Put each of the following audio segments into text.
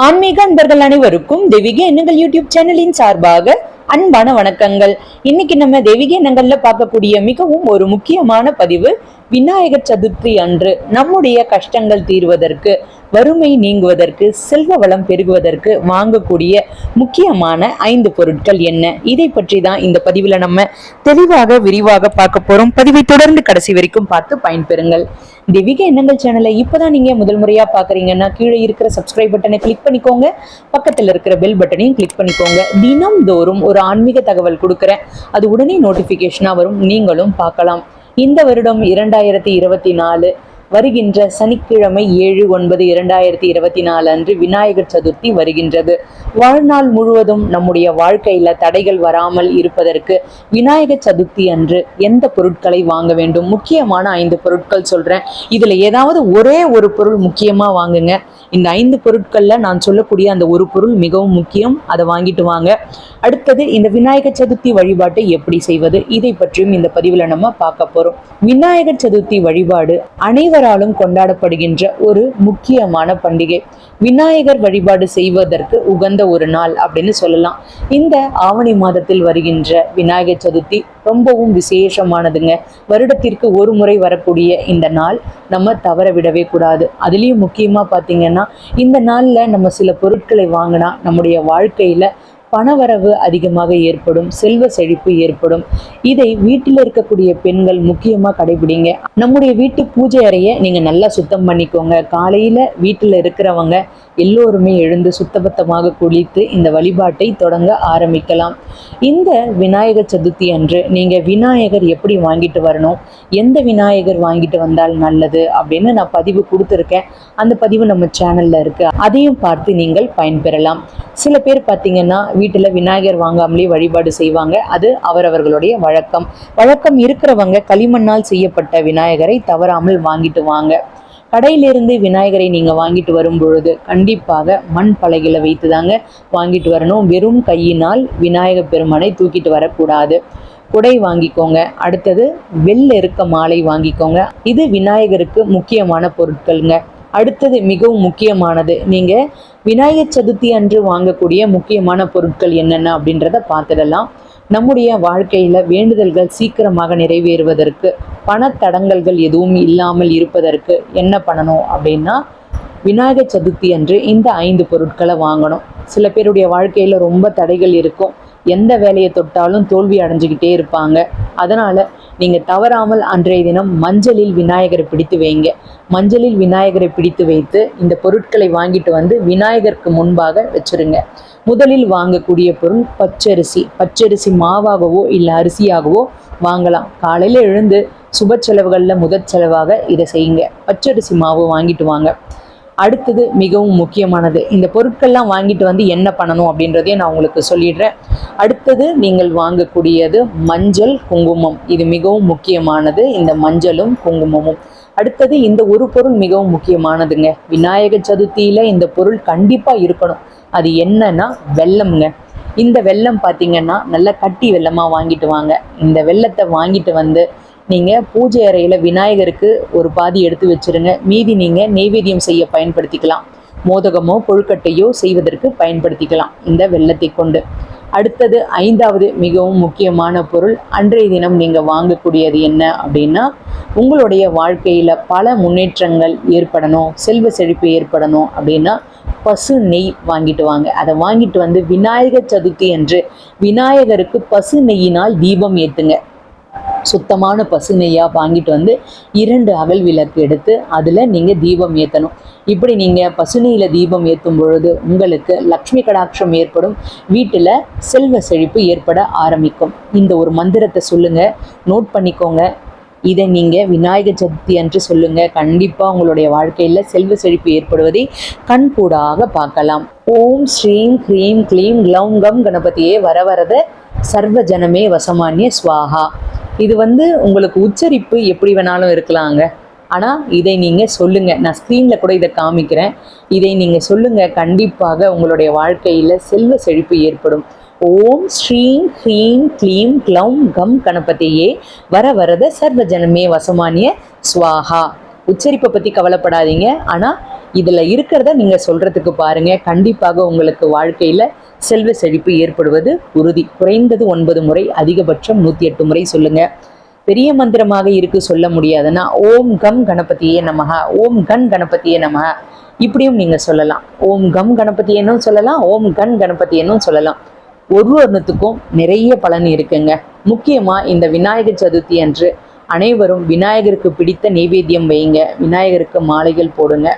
ஆன்மீக அன்பர்கள் அனைவருக்கும் தெய்வீக எண்ணுங்கள் யூடியூப் சேனலின் சார்பாக அன்பான வணக்கங்கள். இன்னைக்கு நம்ம தெய்வீக எண்ணங்கள்ல பார்க்கக்கூடிய மிகவும் ஒரு முக்கியமான பதிவு விநாயகர் சதுர்த்தி அன்று நம்முடைய கஷ்டங்கள் தீர்வதற்கு வறுமை நீங்குவதற்கு செல்வ வளம் பெருகுவதற்கு வாங்கக்கூடிய முக்கியமான ஐந்து பொருட்கள் என்ன? இதை பற்றி தான் இந்த பதிவுல நம்ம தெளிவாக விரிவாக பார்க்க போறோம். பதிவை தொடர்ந்து கடைசி வரைக்கும் பார்த்து பயன்பெறுங்கள். தெய்வீக எண்ணங்கள் சேனலை இப்போதான் நீங்க முதல் முறையா பாக்குறீங்கன்னா கீழே இருக்கிற சப்ஸ்கிரைப் பட்டனை கிளிக் பண்ணிக்கோங்க. பக்கத்துல இருக்கிற பெல் பட்டனையும் கிளிக் பண்ணிக்கோங்க. தினம் தோறும் ஒரு ஆன்மீக தகவல் கொடுக்குறேன். அது உடனே நோட்டிஃபிகேஷனாக வரும். நீங்களும் பார்க்கலாம். இந்த வருடம் இரண்டாயிரத்தி இருபத்தி நாலு வருகின்ற சனிக்கிழமை ஏழு ஒன்பது இரண்டாயிரத்தி இருபத்தி நாலு அன்று விநாயகர் சதுர்த்தி வருகின்றது. வாழ்நாள் முழுவதும் நம்முடைய வாழ்க்கையில தடைகள் வராமல் இருப்பதற்கு விநாயகர் சதுர்த்தி அன்று எந்த பொருட்களை வாங்க வேண்டும்? முக்கியமான ஐந்து பொருட்கள் சொல்றேன். இதுல ஏதாவது ஒரே ஒரு பொருள் முக்கியமா வாங்குங்க. இந்த ஐந்து பொருட்கள்ல நான் சொல்லக்கூடிய அந்த ஒரு பொருள் மிகவும் முக்கியம். அதை வாங்கிட்டு வாங்க. அடுத்தது இந்த விநாயகர் சதுர்த்தி வழிபாட்டை எப்படி செய்வது? இதை பற்றியும் இந்த பதிவுல நம்ம பார்க்க போறோம். விநாயகர் சதுர்த்தி வழிபாடு அனைவராலும் கொண்டாடப்படுகின்ற ஒரு முக்கியமான பண்டிகை. விநாயகர் வழிபாடு செய்வதற்கு உகந்த ஒரு நாள் அப்படின்னு சொல்லலாம். இந்த ஆவணி மாதத்தில் வருகின்ற விநாயகர் சதுர்த்தி ரொம்பவும் விசேஷமானதுங்க. வருடத்திற்கு ஒரு முறை வரக்கூடிய இந்த நாள் நம்ம தவற விடவே கூடாது. அதுலேயும் முக்கியமாக பார்த்தீங்கன்னா இந்த நாளில் நம்ம சில பொருட்களை வாங்கினா நம்முடைய வாழ்க்கையில் பணவரவு அதிகமாக ஏற்படும் செல்வ செழிப்பு ஏற்படும். இதை வீட்டில் இருக்கக்கூடிய பெண்கள் முக்கியமாக கடைபிடிங்க. நம்முடைய வீட்டு பூஜை அறையை நீங்கள் நல்லா சுத்தம் பண்ணிக்கோங்க. காலையில் வீட்டில் இருக்கிறவங்க எல்லோருமே எழுந்து சுத்தபத்தமாக குளித்து இந்த வழிபாட்டை தொடங்க ஆரம்பிக்கலாம். இந்த விநாயகர் சதுர்த்தி அன்று நீங்கள் விநாயகர் எப்படி வாங்கிட்டு வரணும்? எந்த விநாயகர் வாங்கிட்டு வந்தால் நல்லது? அப்படின்னு நான் பதிவு கொடுத்துருக்கேன். அந்த பதிவு நம்ம சேனலில் இருக்குது அதையும் பார்த்து நீங்கள் பயன்பெறலாம். சில பேர் பார்த்தீங்கன்னா வீட்டில் விநாயகர் வாங்காமலே வழிபாடு செய்வாங்க. அது அவரவர்களுடைய வழக்கம். வழக்கம் இருக்கிறவங்க களிமண்ணால் செய்யப்பட்ட விநாயகரை தவறாமல் வாங்கிட்டு வாங்க. கடையிலிருந்து விநாயகரை நீங்கள் வாங்கிட்டு வரும் பொழுது கண்டிப்பாக மண் பலகையில் வைத்து தாங்க வாங்கிட்டு வரணும். வெறும் கையினால் விநாயகர் பெருமானை தூக்கிட்டு வரக்கூடாது. குடை வாங்கிக்கோங்க. அடுத்தது வெள்ளை இருக்க மாலை வாங்கிக்கோங்க. இது விநாயகருக்கு முக்கியமான பொருட்களுங்க. அடுத்தது மிகவும் முக்கியமானது. நீங்கள் விநாயகர் சதுர்த்தி அன்று வாங்கக்கூடிய முக்கியமான பொருட்கள் என்னென்ன அப்படின்றத பார்த்துடலாம். நம்முடைய வாழ்க்கையில் வேண்டுதல்கள் சீக்கிரமாக நிறைவேறுவதற்கு பணத்தடங்கல்கள் எதுவும் இல்லாமல் இருப்பதற்கு என்ன பண்ணணும் அப்படின்னா விநாயகர் சதுர்த்தி அன்று இந்த ஐந்து பொருட்களை வாங்கணும். சில பேருடைய வாழ்க்கையில் ரொம்ப தடைகள் இருக்கும். எந்த வேலையை தொட்டாலும் தோல்வி அடைஞ்சுக்கிட்டே இருப்பாங்க. அதனால் நீங்கள் தவறாமல் அன்றைய தினம் மஞ்சளில் விநாயகரை பிடித்து வைங்க. மஞ்சளில் விநாயகரை பிடித்து வைத்து இந்த பொருட்களை வாங்கிட்டு வந்து விநாயகருக்கு முன்பாக வச்சுருங்க. முதலில் வாங்கக்கூடிய பொருள் பச்சரிசி. பச்சரிசி மாவாகவோ இல்லை அரிசியாகவோ வாங்கலாம். காலையில் எழுந்து சுப செலவுகளில் முதற் செலவாக இதை செய்யுங்க. பச்சரிசி மாவு வாங்கிட்டு வாங்க. அடுத்தது மிகவும் முக்கியமானது. இந்த பொருட்கள்லாம் வாங்கிட்டு வந்து என்ன பண்ணணும் அப்படின்றதையும் நான் உங்களுக்கு சொல்லிடுறேன். அடுத்தது நீங்கள் வாங்கக்கூடியது மஞ்சள் குங்குமம். இது மிகவும் முக்கியமானது. இந்த மஞ்சளும் குங்குமமும். அடுத்தது இந்த ஒரு பொருள் மிகவும் முக்கியமானதுங்க. விநாயகர் சதுர்த்தியில் இந்த பொருள் கண்டிப்பாக இருக்கணும். அது என்னன்னா வெல்லம்ங்க. இந்த வெல்லம் பார்த்தீங்கன்னா நல்லா கட்டி வெல்லமாக வாங்கிட்டு வாங்க. இந்த வெல்லத்தை வாங்கிட்டு வந்து நீங்கள் பூஜை அறையில் விநாயகருக்கு ஒரு பாதி எடுத்து வச்சுருங்க. மீதி நீங்கள் நெய்வேத்தியம் செய்ய பயன்படுத்திக்கலாம். மோதகமோ கொழுக்கட்டையோ செய்வதற்கு பயன்படுத்திக்கலாம் இந்த வெள்ளத்தை கொண்டு. அடுத்தது ஐந்தாவது மிகவும் முக்கியமான பொருள் அன்றைய தினம் நீங்கள் வாங்கக்கூடியது என்ன அப்படின்னா உங்களுடைய வாழ்க்கையில் பல முன்னேற்றங்கள் ஏற்படணும் செல்வ செழிப்பு ஏற்படணும் அப்படின்னா பசு நெய் வாங்கிட்டு வாங்க. அதை வாங்கிட்டு வந்து விநாயகர் சதுர்த்தி என்று விநாயகருக்கு பசு நெய்யினால் தீபம் ஏற்றுங்க சுத்தமான பசுமையாக வாங்கிட்டு வந்து இரண்டு அகல் விளக்கு எடுத்து அதில் நீங்கள் தீபம் ஏற்றணும் இப்படி நீங்கள் பசுநெய்யில் தீபம் ஏற்றும் பொழுது உங்களுக்கு லக்ஷ்மி கடாட்சம் ஏற்படும். வீட்டில் செல்வ செழிப்பு ஏற்பட ஆரம்பிக்கும். இந்த ஒரு மந்திரத்தை சொல்லுங்கள் நோட் பண்ணிக்கோங்க. இதை நீங்கள் விநாயகர் சதுர்த்தி அன்று சொல்லுங்கள் கண்டிப்பாக உங்களுடைய வாழ்க்கையில் செல்வ செழிப்பு ஏற்படுவதை கண்கூடாக பார்க்கலாம். ஓம் ஸ்ரீம் க்ரீம் க்ளீம் க்ளௌம் கம் கணபதியே வர வரத சர்வ ஜனமே வசமானிய ஸ்வாகா இது வந்து உங்களுக்கு உச்சரிப்பு எப்படி வேணாலும் இருக்கலாங்க. ஆனால் இதை நீங்கள் சொல்லுங்கள் நான் ஸ்க்ரீனில் கூட இதை காமிக்கிறேன். இதை நீங்கள் சொல்லுங்கள் கண்டிப்பாக உங்களுடைய வாழ்க்கையில் செல்வ செழிப்பு ஏற்படும். ஓம் ஸ்ரீம் ஹ்ரீம் க்ளீம் க்ளௌம் கம் கணபதியே. வர வரத சர்வ ஜனமே வசமானிய ஸ்வாஹா. உச்சரிப்பை பற்றி கவலைப்படாதீங்க. ஆனால் இதில் இருக்கிறத நீங்கள் சொல்கிறதுக்கு பாருங்கள் கண்டிப்பாக உங்களுக்கு வாழ்க்கையில் செல்வ செழிப்பு ஏற்படுவது உறுதி. குறைந்தது ஒன்பது முறை அதிகபட்சம் நூற்றி எட்டு முறை சொல்லுங்கள் பெரிய மந்திரமாக இருக்கு சொல்ல முடியாதுன்னா ஓம் கம் கணபதியே நமஹ ஓம் கண் கணபதியே நமக இப்படியும் நீங்கள் சொல்லலாம். ஓம் கம் கணபதியனும் சொல்லலாம் ஓம் கண் கணபதியனும் சொல்லலாம். ஒரு ஒன்றுத்துக்கும் நிறைய பலன் இருக்குங்க. முக்கியமாக இந்த விநாயகர் சதுர்த்தி அன்று அனைவரும் விநாயகருக்கு பிடித்த நெய்வேத்தியம் வைங்க விநாயகருக்கு மாலைகள் போடுங்க.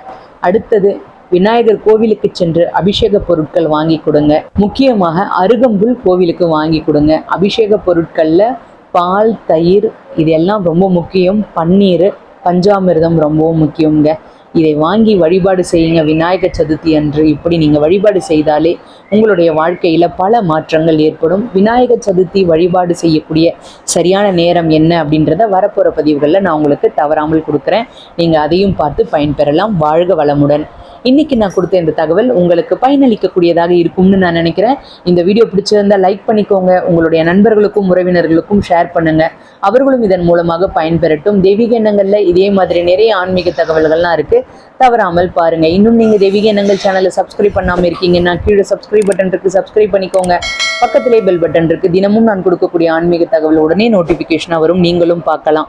அடுத்தது விநாயகர் கோவிலுக்கு சென்று அபிஷேக பொருட்கள் வாங்கி கொடுங்க. முக்கியமாக அருகம்புல் கோவிலுக்கு வாங்கி கொடுங்க. அபிஷேக பொருட்களில் பால் தயிர் இதெல்லாம் ரொம்ப முக்கியம். பன்னீர் பஞ்சாமிர்தம் ரொம்பவும் முக்கியங்க இதை வாங்கி வழிபாடு செய்யுங்க விநாயகர் சதுர்த்தி அன்று. இப்படி நீங்கள் வழிபாடு செய்தாலே உங்களுடைய வாழ்க்கையில் பல மாற்றங்கள் ஏற்படும். விநாயகர் சதுர்த்தி வழிபாடு செய்யக்கூடிய சரியான நேரம் என்ன அப்படின்றத வரப்போகிற பதிவுகளில் நான் உங்களுக்கு தவறாமல் கொடுக்குறேன். நீங்கள் அதையும் பார்த்து பயன்பெறலாம். வாழ்க வளமுடன். இன்னைக்கு நான் கொடுத்த இந்த தகவல் உங்களுக்கு பயனளிக்கக்கூடியதாக இருக்கும்னு நான் நினைக்கிறேன். இந்த வீடியோ பிடிச்சிருந்தா லைக் பண்ணிக்கோங்க. உங்களுடைய நண்பர்களுக்கும் உறவினர்களுக்கும் ஷேர் பண்ணுங்க. அவர்களும் இதன் மூலமாக பயன்பெறட்டும். தெய்வீக எண்ணங்கள்ல இதே மாதிரி நிறைய ஆன்மீக தகவல்கள்லாம் இருக்கு. தவறாமல் பாருங்க. இன்னும் நீங்க தெய்வீக எண்ணங்கள் சேனலை சப்ஸ்கிரைப் பண்ணாமல் இருக்கீங்கன்னா கீழே சப்ஸ்கிரைப் பட்டன் இருக்கு. சப்ஸ்கிரைப் பண்ணிக்கோங்க. பக்கத்திலே பெல் பட்டன் இருக்கு. தினமும் நான் கொடுக்கக்கூடிய ஆன்மீக தகவல் உடனே நோட்டிபிகேஷனாக வரும். நீங்களும் பார்க்கலாம்.